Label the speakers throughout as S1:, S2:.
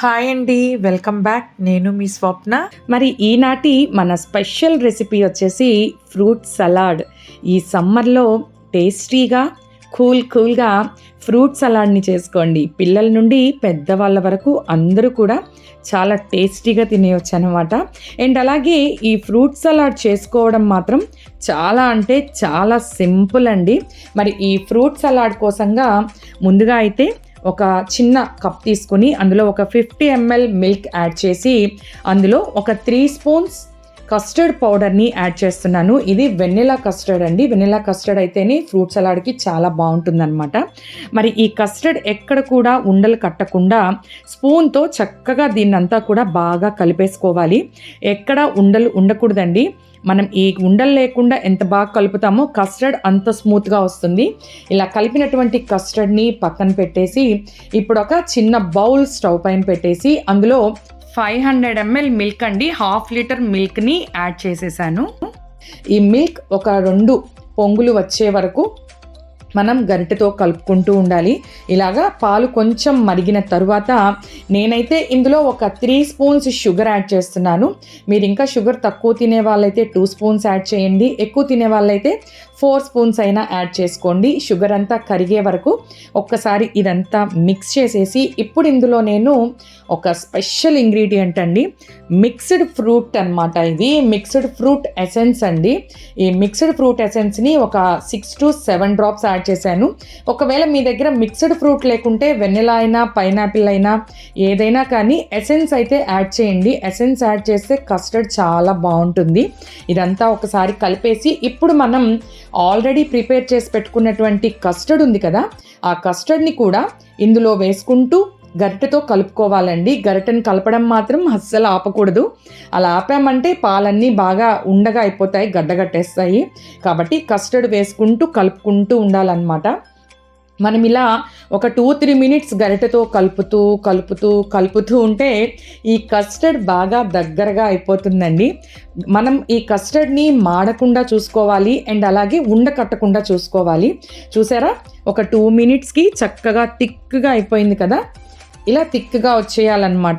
S1: Hi అండి welcome back. నేను మీ స్వప్న.
S2: మరి ఈనాటి మన స్పెషల్ రెసిపీ వచ్చేసి ఫ్రూట్ సలాడ్. ఈ సమ్మర్లో టేస్టీగా కూల్ కూల్గా ఫ్రూట్ సలాడ్ని చేసుకోండి. పిల్లల నుండి పెద్దవాళ్ళ వరకు అందరూ కూడా చాలా టేస్టీగా తినేయచ్చు అనమాట అండ్ అలాగే ఈ ఫ్రూట్ సలాడ్ చేసుకోవడం మాత్రం చాలా అంటే చాలా సింపుల్ అండి. మరి ఈ ఫ్రూట్ సలాడ్ కోసంగా ముందుగా అయితే ఒక చిన్న కప్ తీసుకొని అందులో ఒక ఫిఫ్టీ ఎంఎల్ మిల్క్ యాడ్ చేసి అందులో ఒక త్రీ స్పూన్స్ కస్టర్డ్ పౌడర్ని యాడ్ చేస్తున్నాను. ఇది వెనిలా కస్టర్డ్ అండి. వెనిలా కస్టర్డ్ అయితేనే ఫ్రూట్ సలాడ్కి చాలా బాగుంటుందన్నమాట. మరి ఈ కస్టర్డ్ ఎక్కడ కూడా ఉండలు కట్టకుండా స్పూన్తో చక్కగా దీన్నంతా కూడా బాగా కలిపేసుకోవాలి. ఎక్కడ ఉండలు ఉండకూడదండి. మనం ఈ ఉండలు లేకుండా ఎంత బాగా కలుపుతామో కస్టర్డ్ అంత స్మూత్గా వస్తుంది. ఇలా కలిపినటువంటి కస్టర్డ్ని పక్కన పెట్టేసి ఇప్పుడు ఒక చిన్న బౌల్ స్టవ్ పైన పెట్టేసి అందులో ఫైవ్ హండ్రెడ్ ఎంఎల్ మిల్క్ అండి. హాఫ్ లీటర్ మిల్క్ని యాడ్ చేసేసాను. ఈ మిల్క్ ఒక రెండు పొంగులు వచ్చే వరకు మనం గరిటెతో కలుపుకుంటూ ఉండాలి. ఇలాగా పాలు కొంచెం మరిగిన తరువాత నేనైతే ఇందులో ఒక త్రీ స్పూన్స్ షుగర్ యాడ్ చేస్తున్నాను. మీరు ఇంకా షుగర్ తక్కువ తినే వాళ్ళైతే టూ స్పూన్స్ యాడ్ చేయండి. ఎక్కువ తినే వాళ్ళైతే ఫోర్ స్పూన్స్ అయినా యాడ్ చేసుకోండి. షుగర్ అంతా కరిగే వరకు ఒక్కసారి ఇదంతా మిక్స్ చేసేసి ఇప్పుడు ఇందులో నేను ఒక స్పెషల్ ఇంగ్రీడియంట్ అండి. మిక్స్డ్ ఫ్రూట్ అనమాట ఇది మిక్స్డ్ ఫ్రూట్ ఎసెన్స్ అండి. ఈ మిక్స్డ్ ఫ్రూట్ ఎసెన్స్ని ఒక six to seven drops add చేశాను. ఒకవేళ మీ దగ్గర మిక్స్డ్ ఫ్రూట్ లేకుంటే వెన్నెలా అయినా పైనాపిల్ అయినా ఏదైనా కానీ ఎసెన్స్ అయితే యాడ్ చేయండి. ఎసెన్స్ యాడ్ చేస్తే కస్టర్డ్ చాలా బాగుంటుంది. ఇదంతా ఒకసారి కలిపేసి ఇప్పుడు మనం ఆల్రెడీ ప్రిపేర్ చేసి పెట్టుకున్నటువంటి కస్టర్డ్ ఉంది కదా ఆ కస్టర్డ్ని కూడా ఇందులో వేసుకుంటూ గరిటెతో కలుపుకోవాలండి. గరిటెను కలపడం మాత్రం అస్సలు ఆపకూడదు. అలా ఆపామంటే పాలన్నీ బాగా ఉండగా అయిపోతాయి గడ్డగట్టేస్తాయి. కాబట్టి కస్టర్డ్ వేసుకుంటూ కలుపుకుంటూ ఉండాలన్నమాట. మనం ఇలా ఒక టూ త్రీ మినిట్స్ గరిటెతో కలుపుతూ కలుపుతూ కలుపుతూ ఉంటే ఈ కస్టర్డ్ బాగా దగ్గరగా అయిపోతుందండి. మనం ఈ కస్టర్డ్ని మాడకుండా చూసుకోవాలి అండ్ అలాగే ఉండకట్టకుండా చూసుకోవాలి. చూసారా? ఒక టూ మినిట్స్కి చక్కగా థిక్గా అయిపోయింది కదా? ఇలా థిక్గా వచ్చేయాలన్నమాట.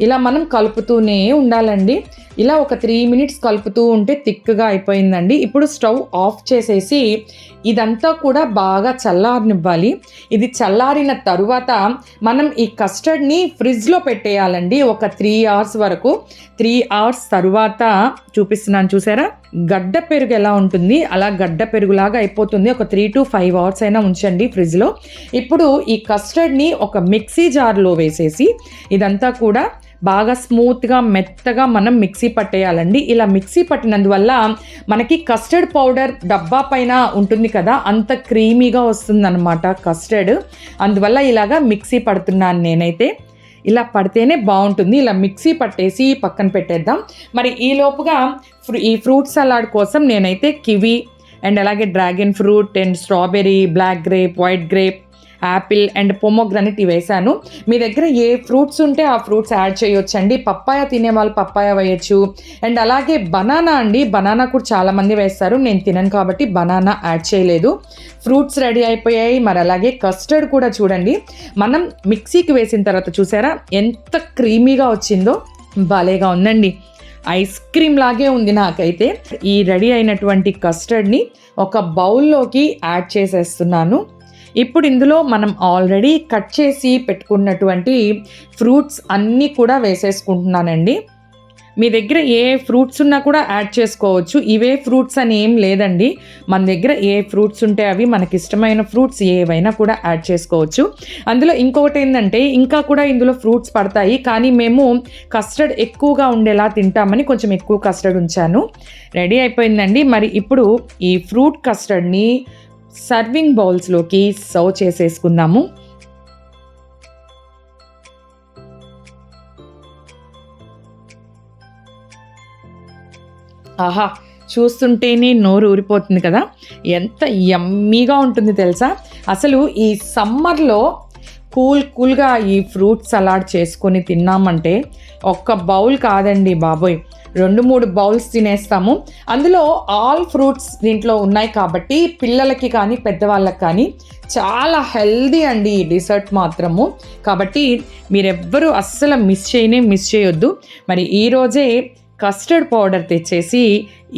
S2: ఇలా మనం కలుపుతూనే ఉండాలండి. ఇలా ఒక త్రీ మినిట్స్ కలుపుతూ ఉంటే థిక్గా అయిపోయిందండి. ఇప్పుడు స్టవ్ ఆఫ్ చేసేసి ఇదంతా కూడా బాగా చల్లారనివ్వాలి. ఇది చల్లారిన తరువాత మనం ఈ కస్టర్డ్ని ఫ్రిడ్జ్లో పెట్టేయాలండి. ఒక త్రీ అవర్స్ వరకు. త్రీ అవర్స్ తరువాత చూపిస్తున్నాను చూసారా? గడ్డ పెరుగు ఎలా ఉంటుంది? అలా గడ్డ పెరుగులాగా అయిపోతుంది. ఒక త్రీ టు ఫైవ్ అవర్స్ అయినా ఉంచండి ఫ్రిడ్జ్లో. ఇప్పుడు ఈ కస్టర్డ్ని ఒక మిక్సీ జార్లో వేసేసి ఇదంతా కూడా బాగా స్మూత్గా మెత్తగా మనం మిక్సీ పట్టేయాలండి. ఇలా మిక్సీ పట్టినందువల్ల మనకి కస్టర్డ్ పౌడర్ డబ్బా పైన ఉంటుంది కదా అంత క్రీమీగా వస్తుందన్నమాట కస్టర్డ్. అందువల్ల ఇలాగా మిక్సీ పడుతున్నాను నేనైతే. ఇలా పడితేనే బాగుంటుంది. ఇలా మిక్సీ పట్టేసి పక్కన పెట్టేద్దాం. మరి ఈ లోపుగా ఫ్రూ ఈ ఫ్రూట్ సలాడ్ కోసం నేనైతే కివి అండ్ అలాగే dragon fruit and strawberry black grape white grape apple and pomegranate వేసాను మీ దగ్గర ఏ ఫ్రూట్స్ ఉంటే ఆ ఫ్రూట్స్ యాడ్ చేయొచ్చండి. పప్పాయ తినే వాళ్ళు పప్పాయ వేయచ్చు. అండ్ అలాగే బనానా అండి. బనానా కూడా చాలామంది వేస్తారు. నేను తినను కాబట్టి బనానా యాడ్ చేయలేదు. ఫ్రూట్స్ రెడీ అయిపోయాయి. మరి అలాగే కస్టర్డ్ కూడా చూడండి. మనం మిక్సీకి వేసిన తర్వాత చూసారా? ఎంత క్రీమీగా వచ్చిందో. భలేగా ఉందండి. ఐస్ క్రీమ్ లాగే ఉంది నాకైతే. ఈ రెడీ అయినటువంటి కస్టర్డ్ని ఒక బౌల్లోకి యాడ్ చేసేస్తున్నాను. ఇప్పుడు ఇందులో మనం ఆల్రెడీ కట్ చేసి పెట్టుకున్నటువంటి ఫ్రూట్స్ అన్నీ కూడా వేసేసుకుంటున్నానండి. మీ దగ్గర ఏ ఫ్రూట్స్ ఉన్నా కూడా యాడ్ చేసుకోవచ్చు. ఇవే ఫ్రూట్స్ అని ఏం లేదండి. మన దగ్గర ఏ ఫ్రూట్స్ ఉంటే అవి మనకి ఇష్టమైన ఫ్రూట్స్ ఏవైనా కూడా యాడ్ చేసుకోవచ్చు. అందులో ఇంకొకటి ఏంటంటే ఇంకా కూడా ఇందులో ఫ్రూట్స్ పడతాయి. కానీ మేము కస్టర్డ్ ఎక్కువగా ఉండేలా తింటామని కొంచెం ఎక్కువ కస్టర్డ్ ఉంచాను. రెడీ అయిపోయిందండి. మరి ఇప్పుడు ఈ ఫ్రూట్ కస్టర్డ్ని సర్వింగ్ బౌల్స్లోకి సర్వ్ చేసేసుకుందాము. ఆహా చూస్తుంటేనే నోరు ఊరిపోతుంది కదా. ఎంత యమ్మీగా ఉంటుంది తెలుసా? అసలు ఈ సమ్మర్లో కూల్ కూల్గా ఈ ఫ్రూట్ సలాడ్ చేసుకొని తిన్నామంటే ఒక్క బౌల్ కాదండి బాబోయ్. రెండు మూడు బౌల్స్ తినేస్తాము. అందులో ఆల్ ఫ్రూట్స్ దీంట్లో ఉన్నాయి కాబట్టి పిల్లలకి కానీ పెద్దవాళ్ళకి కానీ చాలా హెల్దీ అండి ఈ డిసర్ట్ మాత్రము. కాబట్టి మీరెవ్వరూ అస్సలు మిస్ చేయనే మిస్ చేయొద్దు. మరి ఈరోజే కస్టర్డ్ పౌడర్ తెచ్చేసి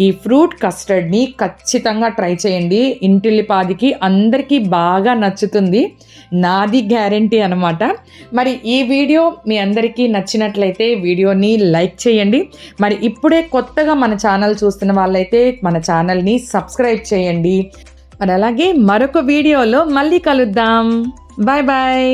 S2: ఈ ఫ్రూట్ కస్టర్డ్ని ఖచ్చితంగా ట్రై చేయండి. ఇంటిల్లిపాదికి అందరికీ బాగా నచ్చుతుంది. నాది గ్యారంటీ అనమాట మరి ఈ వీడియో మీ అందరికీ నచ్చినట్లయితే వీడియోని లైక్ చేయండి. మరి ఇప్పుడే కొత్తగా మన ఛానల్ చూస్తున్న వాళ్ళైతే మన ఛానల్ని సబ్స్క్రైబ్ చేయండి. మరి అలాగే మరొక వీడియోలో మళ్ళీ కలుద్దాం. Bye bye.